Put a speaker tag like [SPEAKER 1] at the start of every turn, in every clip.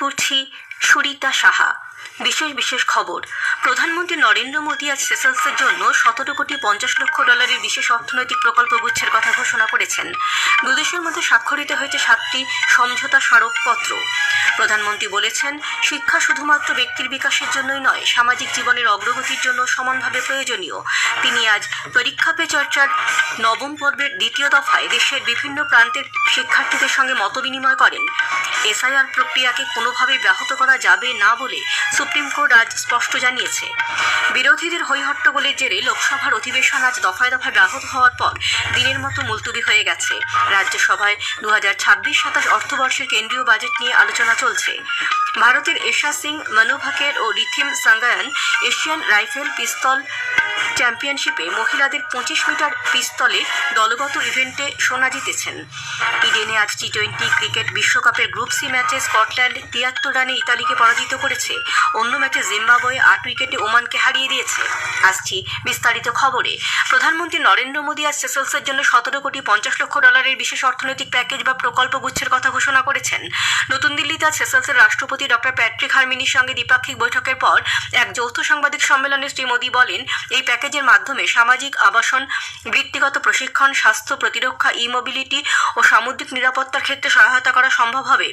[SPEAKER 1] পড়ছি সুরিতা সাহা। বিশেষ বিশেষ খবর। প্রধানমন্ত্রী নরেন্দ্র মোদী আজ সেসেলসের জন্য সতেরো কোটি পঞ্চাশ লক্ষ ডলারের বিশেষ অর্থনৈতিক প্রকল্প গুচ্ছের কথা ঘোষণা করেছেন। দুদেশের মধ্যে স্বাক্ষরিত হয়েছে সাতটি সমঝোতা স্মারকপত্র। প্রধানমন্ত্রী বলেছেন, শিক্ষা শুধুমাত্র ব্যক্তির বিকাশের জন্যই নয়, সামাজিক জীবনের অগ্রগতির জন্য সমানভাবে প্রয়োজনীয়। তিনি আজ পরীক্ষা পে চর্চার নবম পর্বের দ্বিতীয় দফায় দেশের বিভিন্ন প্রান্তের শিক্ষার্থীদের সঙ্গে মতবিনিময় করেন। এসআইআর প্রক্রিয়াকে কোনোভাবেই ব্যাহত করা যাবে না বলে সুপ্রিম কোর্ট আজ স্পষ্ট জানিয়েছে, বিরোধীদের হৈহট্টগোলের জেরে লোকসভার অধিবেশন আজ দফায় দফায় ব্যাহত হওয়ার পর দিনের মতো মুলতুবি হয়ে গেছে। রাজ্যসভায় দু হাজার ছাব্বিশ সাতাশ অর্থবর্ষের কেন্দ্রীয় বাজেট নিয়ে আলোচনা চলছে। ভারতের এশা সিং মনু ভাকের ও Rhythm Sangwan, Asian rifle, pistol চ্যাম্পিয়নশিপে মহিলাদের পঁচিশ মিটার পিস্তলে দলগত ইভেন্টে সোনা জিতেছেন। ইডেনে আজ টি টোয়েন্টি ক্রিকেট বিশ্বকাপের গ্রুপ সি ম্যাচে স্কটল্যান্ড তিয়াত্তর রানে ইতালিকে পরাজিত করেছে। অন্য ম্যাচে জিম্বাবুয়ে আট উইকেটে ওমানকে হারিয়ে দিয়েছে। আসছি বিস্তারিত খবরে। প্রধানমন্ত্রী নরেন্দ্র মোদী আজ সেসেলসের জন্য সতেরো কোটি পঞ্চাশ লক্ষ ডলারের বিশেষ অর্থনৈতিক প্যাকেজ বা প্রকল্প গুচ্ছের কথা ঘোষণা করেছেন। নতুন দিল্লিতে আজ সেসেলসের রাষ্ট্রপতি ডক্টর প্যাট্রিক হারমিনির সঙ্গে দ্বিপাক্ষিক বৈঠকের পর এক যৌথ সাংবাদিক সম্মেলনে শ্রী মোদী বলেন, এই প্যাকেজের মাধ্যমে সামাজিক আবাসন বৃত্তিগত প্রশিক্ষণ, স্বাস্থ্য প্রতিরক্ষা ই মোবিলিটি ও সামুদ্রিক নিরাপত্তার ক্ষেত্রে সহায়তা করা সম্ভব হবে।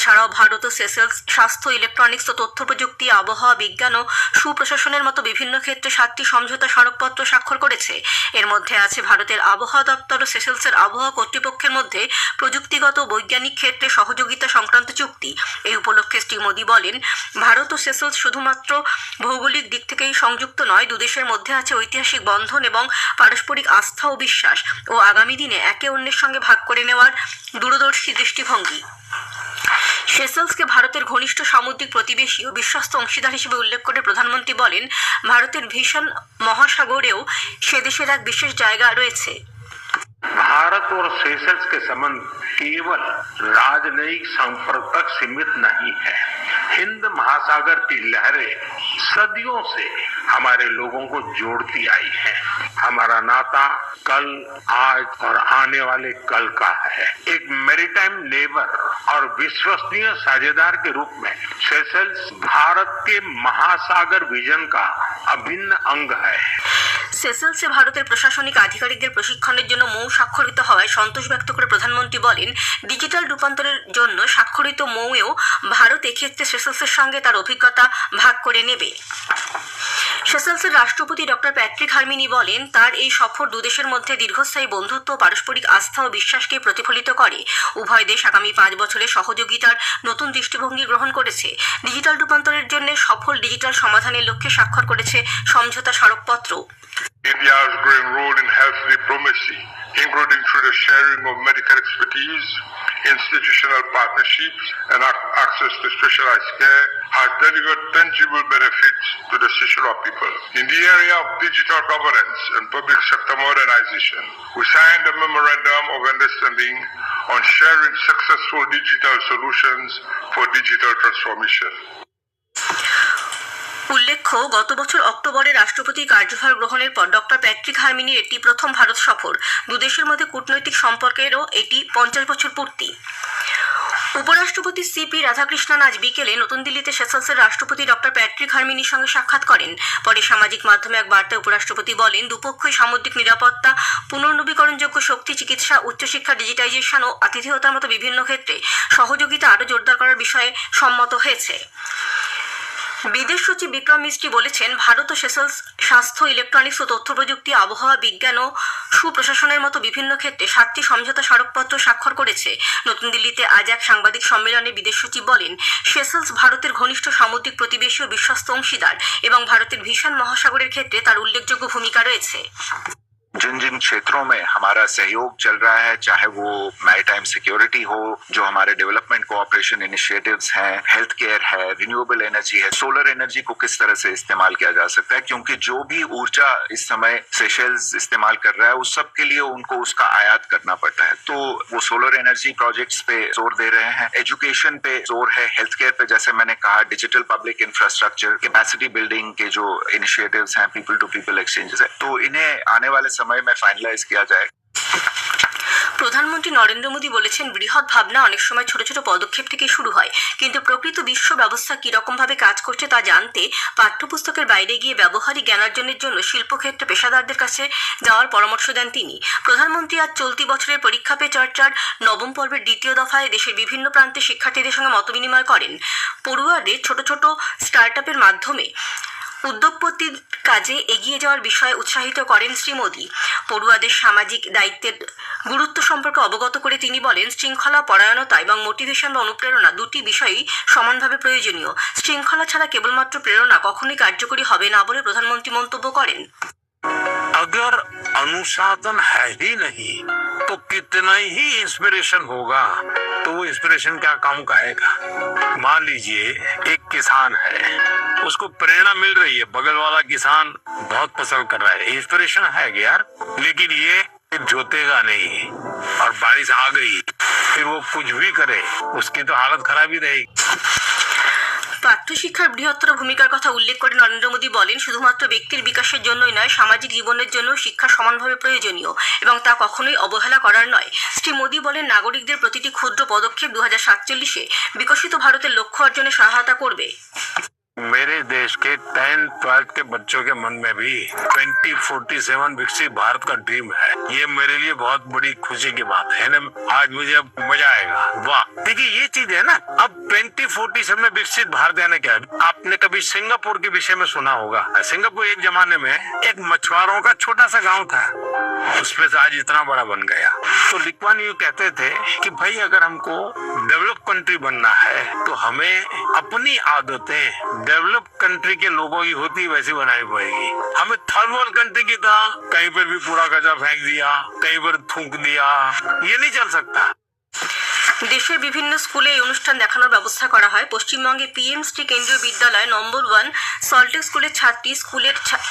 [SPEAKER 1] এছাড়াও ভারত ও সেসেলস স্বাস্থ্য ইলেকট্রনিক্স ও তথ্য প্রযুক্তি আবহাওয়া, বিজ্ঞান ও সুপ্রশাসনের মতো বিভিন্ন ক্ষেত্রে সাতটি সমঝোতা স্মারকপত্র স্বাক্ষর করেছে। এর মধ্যে আছে ভারতের আবহাওয়া দপ্তর ও সেসেলসের আবহাওয়া কর্তৃপক্ষের মধ্যে প্রযুক্তিগত বৈজ্ঞানিক ক্ষেত্রে সহযোগিতা সংক্রান্ত চুক্তি। এই উপলক্ষে শ্রী মোদী বলেন, ভারত ও সেসেলস শুধুমাত্র ভৌগোলিক দিক থেকেই সংযুক্ত নয়, দুদেশের মধ্যে আছে ঐতিহাসিক বন্ধন এবং পারস্পরিক আস্থা ও বিশ্বাস ও আগামী দিনে একে অন্যের সঙ্গে ভাগ করে নেওয়ার দূরদর্শী দৃষ্টিভঙ্গি। সেসেলসকে ভারতের ঘনিষ্ঠ সামুদ্রিক প্রতিবেশী ও বিশ্বস্ত অংশীদার হিসেবে উল্লেখ করে প্রধানমন্ত্রী বলেন ভারতের ভীষণ মহাসাগরেও সে দেশের এক বিশেষ জায়গা রয়েছে
[SPEAKER 2] भारत और सेशल्स के संबंध केवल राजनयिक संपर्क तक सीमित नहीं है हिंद महासागर की लहरें सदियों से हमारे लोगों को जोड़ती आई है हमारा नाता कल आज और आने वाले कल का है एक मैरीटाइम नेबर और विश्वसनीय साझेदार के रूप में सेशल्स भारत के महासागर विजन का अभिन्न अंग है
[SPEAKER 1] সেসেলসে ভারতের প্রশাসনিক আধিকারিকদের প্রশিক্ষণের জন্য মৌ স্বাক্ষরিত হওয়ায় সন্তোষ ব্যক্ত করে প্রধানমন্ত্রী বলেন ডিজিটাল রূপান্তরের জন্য স্বাক্ষরিত মৌয়েও ভারত এক্ষেত্রে সেসেলসের সঙ্গে তার অভিজ্ঞতা ভাগ করে নেবে সেসেলসের রাষ্ট্রপতি ডক্টর প্যাট্রিক হারমিনি বলেন তার এই সফর দুদেশের মধ্যে দীর্ঘস্থায়ী বন্ধুত্ব পারস্পরিক আস্থা ও বিশ্বাসকে প্রতিফলিত করে। উভয় দেশ আগামী পাঁচ বছরে সহযোগিতার নতুন দৃষ্টিভঙ্গি গ্রহণ করেছে। ডিজিটাল রূপান্তরের জন্য সফল ডিজিটাল সমাধানের লক্ষ্যে স্বাক্ষর করেছে সমঝোতা স্মারকপত্র।
[SPEAKER 3] Including through the sharing of medical expertise, institutional partnerships, and ac- access to specialized care, has delivered tangible benefits to the Seychelles people. In the area of digital governance and public sector modernization, we signed a memorandum of understanding on sharing successful digital solutions for digital transformation.
[SPEAKER 1] উল্লেখ্য গত বছর অক্টোবরে রাষ্ট্রপতি কার্যভার গ্রহণের পর doctor Patrick হারমিনির এটি প্রথম ভারত সফর দুদেশের মধ্যে কূটনৈতিক সম্পর্কেরও এটি পঞ্চাশ বছর পূর্তি উপরাষ্ট্রপতি সিপি রাধাকৃষ্ণন আজ বিকেলে নতুন দিল্লিতে সেসেলসের রাষ্ট্রপতি ডক্টর প্যাট্রিক হারমিনির সঙ্গে সাক্ষাৎ করেন। পরে সামাজিক মাধ্যমে এক বার্তায় উপরাষ্ট্রপতি বলেন, দুপক্ষই সামুদ্রিক নিরাপত্তা, পুনর্নবীকরণযোগ্য শক্তি, চিকিৎসা, উচ্চশিক্ষা, ডিজিটাইজেশন ও আতিথেয়তার মতো বিভিন্ন ক্ষেত্রে সহযোগিতা আরও জোরদার করার বিষয়ে সম্মত হয়েছে। বিদেশ সচিব বিক্রম মিস্ত্রি বলেছেন, ভারত ও সেসেলস স্বাস্থ্য, ইলেকট্রনিক্স ও তথ্য প্রযুক্তি, আবহাওয়া, বিজ্ঞান ও সুপ্রশাসনের মতো বিভিন্ন ক্ষেত্রে সাতটি সমঝোতা স্মারকপত্র স্বাক্ষর করেছে। নতুন দিল্লিতে আজ এক সাংবাদিক সম্মেলনে বিদেশ সচিব বলেন সেসেলস ভারতের ঘনিষ্ঠ সামুদ্রিক প্রতিবেশী ও বিশ্বস্ত অংশীদার এবং ভারতের ভীষণ মহাসাগরের ক্ষেত্রে তার উল্লেখযোগ্য ভূমিকা রয়েছে।
[SPEAKER 4] जिन जिन क्षेत्रों में हमारा सहयोग चल रहा है, चाहे वो मैरीटाइम सिक्योरिटी हो, जो हमारे डेवलपमेंट कोऑपरेशन इनिशिएटिव्स हैं हेल्थ केयर है रिन्यूएबल एनर्जी है सोलर एनर्जी को किस तरह से इस्तेमाल किया जा सकता है? क्योंकि जो भी ऊर्जा इस समय सेशल्स इस्तेमाल कर रहा है, उस सब के लिए उनको उसका आयात करना पड़ता है। तो वो सोलर एनर्जी प्रोजेक्ट्स पे ज़ोर दे रहे हैं एजुकेशन पे ज़ोर है हेल्थ केयर पे, जैसे मैंने कहा digital public infrastructure capacity building के जो इनिशिएटिव्स हैं पीपल टू पीपल एक्सचेंजेस है। तो इन्हें आने वाले समय में फाइनलाइज किया जाएगा
[SPEAKER 1] প্রধানমন্ত্রী নরেন্দ্র মোদী বলেছেন বৃহৎ ভাবনা অনেক সময় ছোট ছোট পদক্ষেপ থেকে শুরু হয় কিন্তু প্রকৃত বিশ্ব ব্যবস্থা কিরকম ভাবে কাজ করছে তা জানতে পাঠ্যপুস্তকের বাইরে গিয়ে ব্যবহারিক জ্ঞানার্জনের জন্য শিল্পক্ষেত্রে পেশাদারদের কাছে যাওয়ার পরামর্শ দেন তিনি প্রধানমন্ত্রী আজ চলতি বছরের পরীক্ষা পে চর্চার নবম পর্বের দ্বিতীয় দফায় দেশের বিভিন্ন প্রান্তে শিক্ষার্থীদের সঙ্গে মতবিনিময় করেন পড়ুয়াদের ছোট ছোট স্টার্ট আপের মাধ্যমে উদ্যোগপতির কাজে এগিয়ে যাওয়ার বিষয়ে উৎসাহিত করেন শ্রী মোদী পড়ুয়াদের সামাজিক দায়িত্বের গুরুত্ব সম্পর্কে অবগত করে তিনি বলেন শৃঙ্খলা পরায়ণতা এবং মোটিভেশন বা অনুপ্রেরণা দুটি বিষয়ই সমানভাবে প্রয়োজনীয় শৃঙ্খলা ছাড়া কেবলমাত্র প্রেরণা কখনোই কার্যকরী হবে না বলে প্রধানমন্ত্রী মন্তব্য করেন
[SPEAKER 5] अगर अनुशासन है ही नहीं तो कितना ही इंस्पिरेशन होगा तो वो इंस्पिरेशन क्या काम का आएगा मान लीजिए, एक किसान है, उसको प्रेरणा मिल रही है, बगल वाला किसान बहुत फ़सल कर रहा है। इंस्पिरेशन है यार, लेकिन ये जोतेगा नहीं, और बारिश आ गई, फिर वो कुछ भी करे, उसकी तो हालत खराब ही रहेगी।
[SPEAKER 1] পাঠ্যশিক্ষার বৃহত্তর ভূমিকার কথা উল্লেখ করে নরেন্দ্র মোদী বলেন, শুধুমাত্র ব্যক্তির বিকাশের জন্যই নয়, সামাজিক জীবনের জন্য শিক্ষা সমানভাবে প্রয়োজনীয় এবং তা কখনোই অবহেলা করার নয়। শ্রী মোদী বলেন, নাগরিকদের প্রতিটি ক্ষুদ্র পদক্ষেপ দু হাজার সাতচল্লিশে বিকশিত ভারতের লক্ষ্য অর্জনে সহায়তা করবে।
[SPEAKER 5] मेरे देश के टेंथ, ट्वेल्थ के बच्चों के मन में भी ट्वेंटी फोर्टी सेवन विकसित भारत का ड्रीम है। ये मेरे लिए बहुत बड़ी खुशी की बात है ना? आज मुझे अब मज़ा आएगा। वाह। देखिए, ये चीज़ है ना? अब ट्वेंटी फोर्टी सेवन में विकसित भारत यानी क्या? आपने कभी सिंगापुर के विषय में सुना होगा। सिंगापुर एक जमाने में एक मछुआरों का छोटा सा गाँव था। उसमें से आज इतना बड़ा बन गया। तो लिक्वान यू कहते थे कि, भाई, अगर हमको डेवलप कंट्री बनना है तो हमें अपनी आदतें डेवलप कंट्री के लोगों की होती वैसी बनानी पड़ेगी हमें थर्ड वर्ल्ड कंट्री की तरह कहीं पर भी पूरा कचरा फेंक दिया कहीं पर थूक दिया ये नहीं चल सकता
[SPEAKER 1] দেশের বিভিন্ন স্কুলে এই অনুষ্ঠান দেখানোর ব্যবস্থা করা হয় পশ্চিমবঙ্গে পিএম শ্রী কেন্দ্রীয় বিদ্যালয় নম্বর ওয়ান সল্টেক স্কুলের ছাত্রী স্কুলের ছা-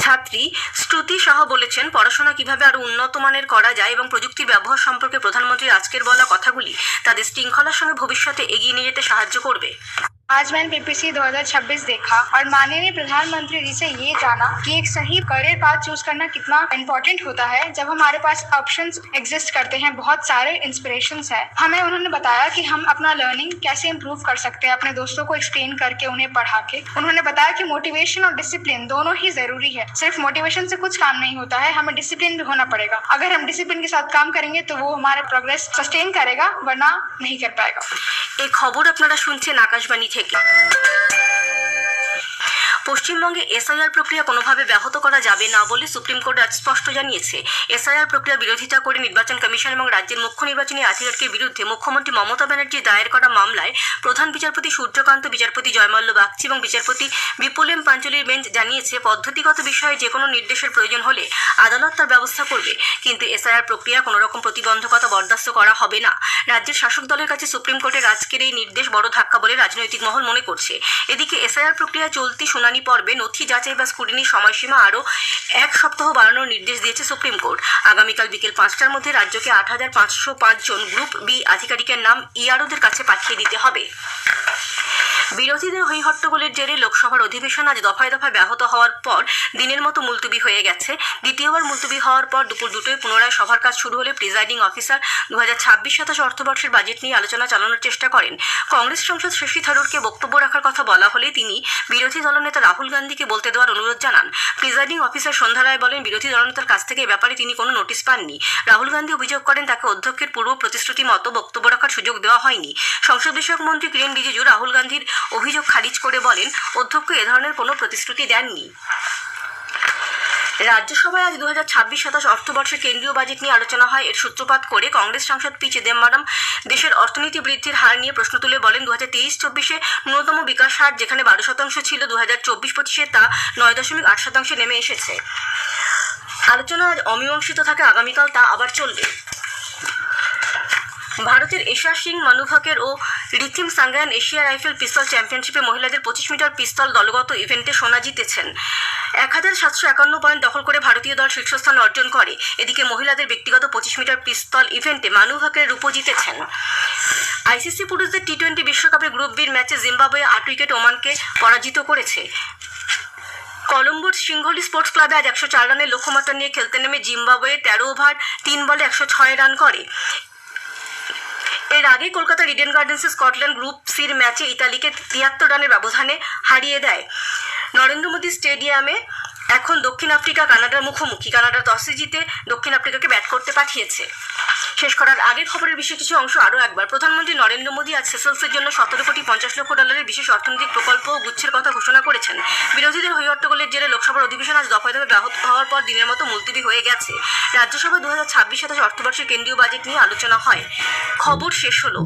[SPEAKER 1] ছাত্রী শ্রুতি শাহ বলেছেন পড়াশোনা কিভাবে আরো উন্নত মানের করা যায় এবং প্রযুক্তির ব্যবহার সম্পর্কে প্রধানমন্ত্রীর আজকের বলা কথাগুলি তাদের শৃঙ্খলার সঙ্গে ভবিষ্যতে এগিয়ে নিয়ে যেতে সাহায্য করবে
[SPEAKER 6] आज मैंने पीपीसी 2026 देखा और माननीय प्रधानमंत्री जी से ये जाना कि एक सही करियर पाथ चूज करना कितना इम्पोर्टेंट होता है जब हमारे पास ऑप्शंस एग्जिस्ट करते हैं बहुत सारे इंस्पिरेशंस है हमें उन्होंने बताया कि हम अपना लर्निंग कैसे इम्प्रूव कर सकते हैं अपने दोस्तों को एक्सप्लेन करके उन्हें पढ़ा के उन्होंने बताया कि मोटिवेशन और डिसिप्लिन दोनों ही जरूरी है सिर्फ मोटिवेशन से कुछ काम नहीं होता है हमें डिसिप्लिन भी होना पड़ेगा अगर हम डिसिप्लिन के साथ काम करेंगे तो वो हमारा प्रोग्रेस सस्टेन करेगा वरना नहीं कर पाएगा
[SPEAKER 1] এই খবর আপনারা শুনছেন আকাশবাণী থেকে পশ্চিমবঙ্গে এসআইআর প্রক্রিয়া কোনোভাবে ব্যাহত করা যাবে না বলে সুপ্রিম কোর্ট আজ স্পষ্ট জানিয়েছে। এসআইআর প্রক্রিয়া বিরোধিতা করে নির্বাচন কমিশন এবং রাজ্যের মুখ্য নির্বাচনী আধিকারিকের বিরুদ্ধে মুখ্যমন্ত্রী মমতা ব্যানার্জি দায়ের করা মামলায় প্রধান বিচারপতি সূর্যকান্ত, বিচারপতি জয়মাল্য বাগচি এবং বিচারপতি বিপুল এম পাঞ্চলির বেঞ্চ জানিয়েছে, পদ্ধতিগত বিষয়ে যে কোনো নির্দেশের প্রয়োজন হলে আদালত তার ব্যবস্থা করবে। কিন্তু এসআইআর প্রক্রিয়া কোনো রকম প্রতিবন্ধকতা বরদাস্ত করা হবে না। রাজ্যের শাসক দলের কাছে সুপ্রিম কোর্টের আজকের এই নির্দেশ বড় ধাক্কা বলে রাজনৈতিক মহল মনে করছে। এদিকে এসআইআর প্রক্রিয়া চলতি শুনানি পর্বে নথি যাচাই বা স্কুটিনির সময়সীমা আরও এক সপ্তাহ বাড়ানোর নির্দেশ দিয়েছে সুপ্রিম কোর্ট। আগামীকাল বিকেল পাঁচটার মধ্যে রাজ্যকে আট হাজার পাঁচশো পাঁচজন গ্রুপ বি আধিকারিকের নাম ইআরওদের কাছে পাঠিয়ে দিতে হবে। বিরোধীদের হইহট্টগোলের জেরে লোকসভার অধিবেশন আজ দফায় দফায় ব্যাহত হওয়ার পর দিনের মতো মুলতুবি হয়ে গেছে। দ্বিতীয়বার মুলতুবি হওয়ার পর দুপুর দুটোয় পুনরায় সভার কাজ শুরু হলে প্রিজাইডিং অফিসার দু হাজার ছাব্বিশ সাতাশ অর্থবর্ষের বাজেট নিয়ে আলোচনা চালানোর চেষ্টা করেন। কংগ্রেস সাংসদ শশী থারুরকে বক্তব্য রাখার কথা বলা হলে তিনি বিরোধী দলনেতা রাহুল গান্ধীকে বলতে দেওয়ার অনুরোধ জানান। প্রিজাইডিং অফিসার সন্ধ্যা রায় বলেন, বিরোধী দলনেতার কাছ থেকে ব্যাপারে তিনি কোনো নোটিশ পাননি। রাহুল গান্ধী অভিযোগ করেন, তাকে অধ্যক্ষের পূর্ব প্রতিশ্রুতি মতো বক্তব্য রাখার সুযোগ দেওয়া হয়নি। সংসদ বিষয়ক মন্ত্রী কিরেন রিজিজু রাহুল গান্ধীর অভিযোগ খারিজ করে বলেন, অধ্যক্ষ এ ধরনের কোনো প্রতিশ্রুতি দেননি। রাজ্যসভায় আজ দু হাজার ছাব্বিশ সাতাশ অর্থবর্ষের কেন্দ্রীয় বাজেট নিয়ে আলোচনা হয়। এর সূত্রপাত করে কংগ্রেস সাংসদ পি চিদম্বরম দেশের অর্থনীতি বৃদ্ধির হার নিয়ে প্রশ্ন তুলে বলেন দু হাজার তেইশ চব্বিশে ন্যূনতম বিকাশ হার যেখানে বারো শতাংশ ছিল দু হাজার চব্বিশ পঁচিশে তা নয় দশমিক আট শতাংশে নেমে এসেছে। আলোচনা আজ অমীমাংসিত থাকে, আগামীকাল তা আবার চলবে। ভারতের এশিয়া সিং মানুভাকের ও Rhythm Sangwan Asia rifle pistol চ্যাম্পিয়নশিপে মহিলাদের পঁচিশ মিটার পিস্তল দলগত ইভেন্টে সোনা জিতেছেন। এক হাজার সাতশো একান্ন পয়েন্ট দখল করে ভারতীয় দল শীর্ষস্থান অর্জন করে। এদিকে মহিলাদের ব্যক্তিগত পঁচিশ মিটার পিস্তল ইভেন্টে মানুভাকের রূপো জিতেছেন। আইসিসি পুরুষদের টি টোয়েন্টি বিশ্বকাপের গ্রুপ বির ম্যাচে জিম্বাবুয়ে আট উইকেট ওমানকে পরাজিত করেছে। কলম্বোর সিংহলি স্পোর্টস ক্লাবে আজ একশো চার রানের লক্ষ্যমাত্রা নিয়ে খেলতে নেমে জিম্বাবুয়ে তেরো ওভার, তিন বলে একশো ছয় রান করে। এর আগে কলকাতার ইডেন গার্ডেন্সে স্কটল্যান্ড গ্রুপ সির ম্যাচে ইতালিকে তিয়াত্তর রানের ব্যবধানে হারিয়ে দেয়। নরেন্দ্র মোদী স্টেডিয়ামে এখন দক্ষিণ আফ্রিকা, কানাডার মুখোমুখি। কানাডার টসে জিতে দক্ষিণ আফ্রিকাকে ব্যাট করতে পাঠিয়েছে। শেষ করার আগে খবরের বিশেষ কিছু অংশ আরও একবার। প্রধানমন্ত্রী নরেন্দ্র মোদী আজ সেসেলসের জন্য সতেরো কোটি পঞ্চাশ লক্ষ ডলারের বিশেষ অর্থনৈতিক প্রকল্প ও গুচ্ছের কথা ঘোষণা করেছেন। বিরোধীদের হই হট্টগোলের জেরে লোকসভার অধিবেশন আজ দফায় দফায় ব্যাহত হওয়ার পর দিনের মতো মুলতবি হয়ে গেছে। রাজ্যসভায় দু হাজার ছাব্বিশ সাতাশ অর্থবর্ষের কেন্দ্রীয় বাজেট নিয়ে আলোচনা হয়। খবর শেষ হলো।